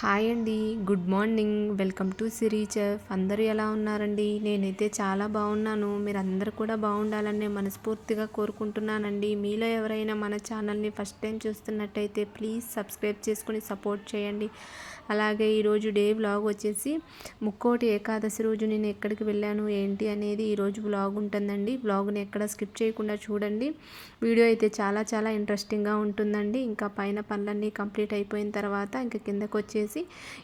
Hi అండి. Good morning. Welcome to Siri chef. అందరూ ఎలా ఉన్నారండి? నేనైతే చాలా బాగున్నాను. మీరు కూడా బాగుండాలని మనస్ఫూర్తిగా కోరుకుంటున్నానండి. మీలో ఎవరైనా మన ఛానల్ని ఫస్ట్ టైం చూస్తున్నట్టయితే ప్లీజ్ సబ్స్క్రైబ్ చేసుకుని సపోర్ట్ చేయండి. అలాగే ఈరోజు డే బ్లాగ్ వచ్చేసి ముక్కోటి ఏకాదశి రోజు నేను ఎక్కడికి వెళ్ళాను ఏంటి అనేది ఈరోజు బ్లాగ్ ఉంటుందండి. బ్లాగ్ని ఎక్కడ స్కిప్ చేయకుండా చూడండి. వీడియో అయితే చాలా చాలా ఇంట్రెస్టింగ్గా ఉంటుందండి. ఇంకా పైన పనులన్నీ కంప్లీట్ అయిపోయిన తర్వాత ఇంకా కిందకు వచ్చేసి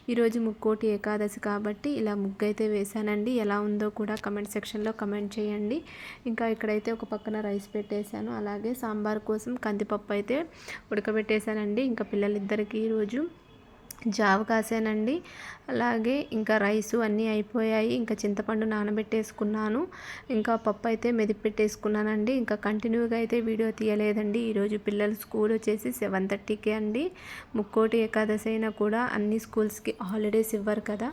ఈరోజు ముక్కోటి ఏకాదశి కాబట్టి ఇలా ముగ్గు అయితే వేశానండి. ఎలా ఉందో కూడా కమెంట్ సెక్షన్లో కమెంట్ చేయండి. ఇంకా ఇక్కడైతే ఒక పక్కన రైస్ పెట్టేశాను. అలాగే సాంబార్ కోసం కందిపప్పు అయితే ఉడకబెట్టేశానండి. ఇంకా పిల్లలిద్దరికీ ఈరోజు జావ కాసానండి. అలాగే ఇంకా రైసు అన్నీ అయిపోయాయి. ఇంకా చింతపండు నానబెట్టేసుకున్నాను. ఇంకా పప్పు అయితే మెదిపి పెట్టేసుకున్నానండి ఇంకా కంటిన్యూగా అయితే వీడియో తీయలేదండి. ఈరోజు పిల్లలు స్కూల్ వచ్చేసి సెవెన్ థర్టీకే అండి. ముక్కోటి ఏకాదశి అయినా కూడా అన్ని స్కూల్స్కి హాలిడేస్ ఇవ్వరు కదా.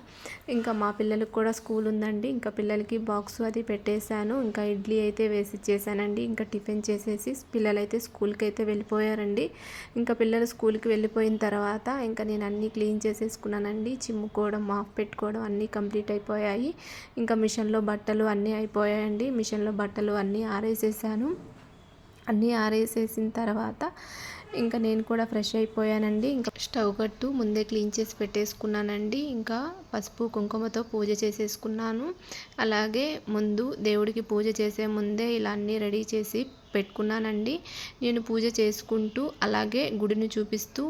ఇంకా మా పిల్లలకు కూడా స్కూల్ ఉందండి. ఇంకా పిల్లలకి బాక్స్ అది పెట్టేశాను. ఇంకా ఇడ్లీ అయితే వేసి చేశానండి. ఇంకా టిఫిన్ చేసేసి పిల్లలైతే స్కూల్కి అయితే వెళ్ళిపోయారండి. ఇంకా పిల్లలు స్కూల్కి వెళ్ళిపోయిన తర్వాత ఇంకా నేను అన్ని క్లీన్ చేసేసుకున్నానండి. చిమ్ముకోవడం ఆఫ్ పెట్టుకోవడం అన్నీ కంప్లీట్ అయిపోయాయి. ఇంకా మిషన్లో బట్టలు అన్నీ అయిపోయాయండి. మిషన్లో బట్టలు అన్నీ ఆరేసేసాను. అన్నీ ఆరేసేసిన తర్వాత ఇంకా నేను కూడా ఫ్రెష్ అయిపోయానండి. ఇంకా స్టవ్ కట్టు ముందే క్లీన్ చేసి పెట్టేసుకున్నానండి. ఇంకా పసుపు కుంకుమతో పూజ చేసేసుకున్నాను. అలాగే ముందు దేవుడికి పూజ చేసే ముందే ఇలా అన్నీ రెడీ చేసి పెట్టుకున్నానండి. నేను పూజ చేసుకుంటూ అలాగే గుడిని చూపిస్తూ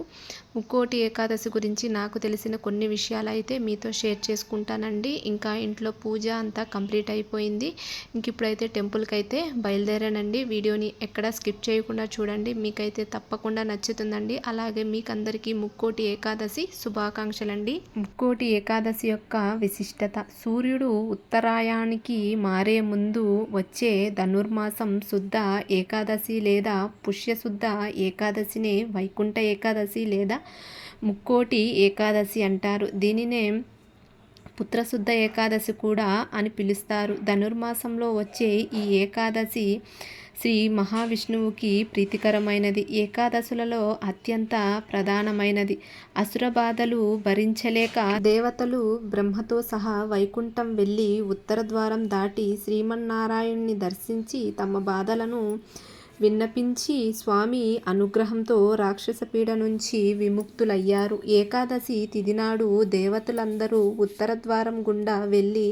ముక్కోటి ఏకాదశి గురించి నాకు తెలిసిన కొన్ని విషయాలు అయితే మీతో షేర్ చేసుకుంటానండి. ఇంకా ఇంట్లో పూజ అంతా కంప్లీట్ అయిపోయింది. ఇంక ఇప్పుడైతే టెంపుల్కి అయితే బయలుదేరానండి. వీడియోని ఎక్కడ స్కిప్ చేయకుండా చూడండి. మీకైతే తప్పకుండా నచ్చుతుందండి. అలాగే మీకు అందరికీ ముక్కోటి ఏకాదశి శుభాకాంక్షలండి. ముక్కోటి ఏకాదశి యొక్క విశిష్టత సూర్యుడు ఉత్తరాయానికి మారే ముందు వచ్చే ధనుర్మాసం శుద్ధ ఏకాదశి లేదా పుష్యశుద్ధ ఏకాదశిని వైకుంఠ ఏకాదశి లేదా ముక్కోటి ఏకాదశి అంటారు. దీనినే పుత్రశుద్ధ ఏకాదశి కూడా అని పిలుస్తారు. ధనుర్మాసంలో వచ్చే ఈ ఏకాదశి శ్రీ మహావిష్ణువుకి ప్రీతికరమైనది. ఏకాదశులలో అత్యంత ప్రధానమైనది. అసుర బాధలు భరించలేక దేవతలు బ్రహ్మతో సహా వైకుంఠం వెళ్ళి ఉత్తర ద్వారం దాటి శ్రీమన్నారాయణ్ణి దర్శించి తమ బాధలను విన్నపించి స్వామి అనుగ్రహంతో రాక్షస పీడ నుంచి విముక్తులయ్యారు. ఏకాదశి తిదినాడు దేవతలందరూ ఉత్తర ద్వారం గుండా వెళ్ళి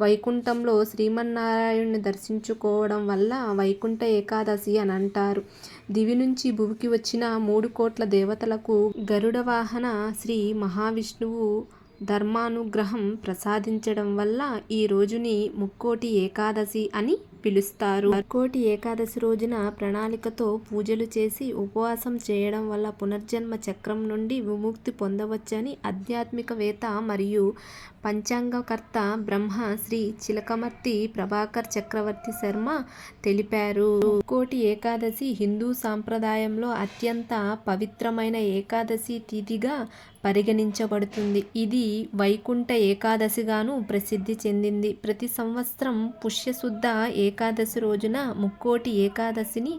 వైకుంఠంలో శ్రీమన్నారాయణుని దర్శించుకోవడం వల్ల వైకుంఠ ఏకాదశి అని అంటారు. దివి నుంచి భువికి వచ్చిన మూడు కోట్ల దేవతలకు గరుడ వాహన శ్రీ మహావిష్ణువు ధర్మానుగ్రహం ప్రసాదించడం వల్ల ఈ రోజుని ముక్కోటి ఏకాదశి అని పిలుస్తారు. కోటి ఏకాదశి రోజున ప్రణాళికతో పూజలు చేసి ఉపవాసం చేయడం వల్ల పునర్జన్మ చక్రం నుండి విముక్తి పొందవచ్చని ఆధ్యాత్మికవేత్త మరియు పంచాంగకర్త బ్రహ్మ శ్రీ చిలకమర్తి ప్రభాకర్ చక్రవర్తి శర్మ తెలిపారు. కోటి ఏకాదశి హిందూ సాంప్రదాయంలో అత్యంత పవిత్రమైన ఏకాదశి తిథిగా పరిగణించబడుతుంది. ఇది వైకుంఠ ఏకాదశిగాను ప్రసిద్ధి చెందింది. ప్రతి సంవత్సరం పుష్యశుద్ధ ఏకాదశి రోజున ముక్కోటి ఏకాదశిని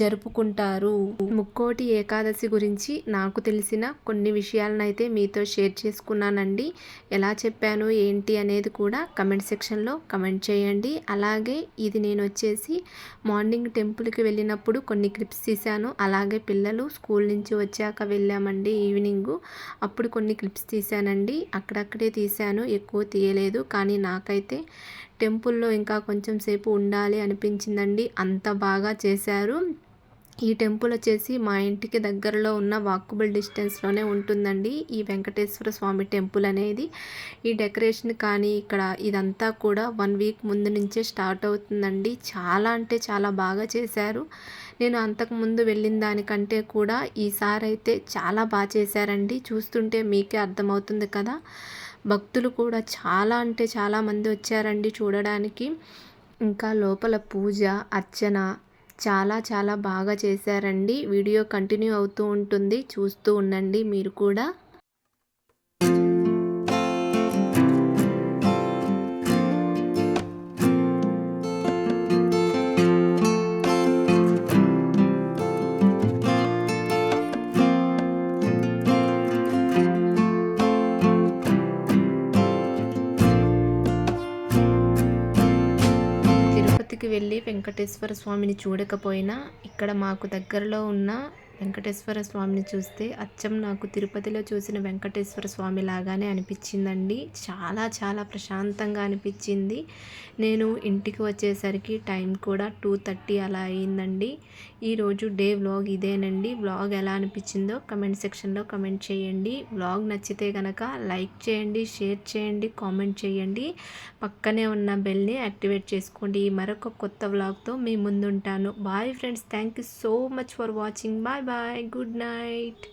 జరుపుకుంటారు. ముక్కోటి ఏకాదశి గురించి నాకు తెలిసిన కొన్ని విషయాలను అయితే మీతో షేర్ చేసుకున్నానండి. ఎలా చెప్పాను ఏంటి అనేది కూడా కమెంట్ సెక్షన్లో కమెంట్ చేయండి. అలాగే ఇది నేను వచ్చేసి మార్నింగ్ టెంపుల్కి వెళ్ళినప్పుడు కొన్ని క్లిప్స్ తీశాను. అలాగే పిల్లలు స్కూల్ నుంచి వచ్చాక వెళ్ళామండి ఈవినింగ్. అప్పుడు కొన్ని క్లిప్స్ తీశానండి. అక్కడక్కడే తీశాను. ఎక్కువ తీయలేదు. కానీ నాకైతే టెంపుల్లో ఇంకా కొంచెం సేపు ఉండాలి అనిపించిందండి. అంత బాగా చేశారు. ఈ టెంపుల్ వచ్చేసి మా ఇంటికి దగ్గరలో ఉన్న వాకబుల్ డిస్టెన్స్లోనే ఉంటుందండి. ఈ వెంకటేశ్వర స్వామి టెంపుల్ అనేది. ఈ డెకరేషన్ కానీ ఇక్కడ ఇదంతా కూడా వన్ వీక్ ముందు నుంచే స్టార్ట్ అవుతుందండి. చాలా అంటే చాలా బాగా చేశారు. నేను అంతకుముందు వెళ్ళిన దానికంటే కూడా ఈసారి అయితే చాలా బాగా చేశారండి. చూస్తుంటే మీకే అర్థమవుతుంది కదా. భక్తులు కూడా చాలా అంటే చాలామంది వచ్చారండి చూడడానికి. ఇంకా లోపల పూజ అర్చన చాలా చాలా బాగా చేశారండి. వీడియో కంటిన్యూ అవుతూ ఉంటుంది. చూస్తూ ఉండండి మీరు కూడా. తిరుపతికి వెళ్ళి వెంకటేశ్వర స్వామిని చూడకపోయినా ఇక్కడ మాకు దగ్గరలో ఉన్న వెంకటేశ్వర స్వామిని చూస్తే అచ్చం నాకు తిరుపతిలో చూసిన వెంకటేశ్వర స్వామి లాగానే అనిపించిందండి. చాలా చాలా ప్రశాంతంగా అనిపించింది. నేను ఇంటికి వచ్చేసరికి టైం కూడా టూ థర్టీ అలా అయిందండి. ఈరోజు డే వ్లాగ్ ఇదేనండి. వ్లాగ్ ఎలా అనిపించిందో కమెంట్ సెక్షన్లో కమెంట్ చేయండి. వ్లాగ్ నచ్చితే కనుక లైక్ చేయండి షేర్ చేయండి కామెంట్ చేయండి. పక్కనే ఉన్న బెల్ని యాక్టివేట్ చేసుకోండి. మరొక కొత్త వ్లాగ్తో మీ ముందుంటాను. Bye friends thank you so much for watching. Bye. Bye good night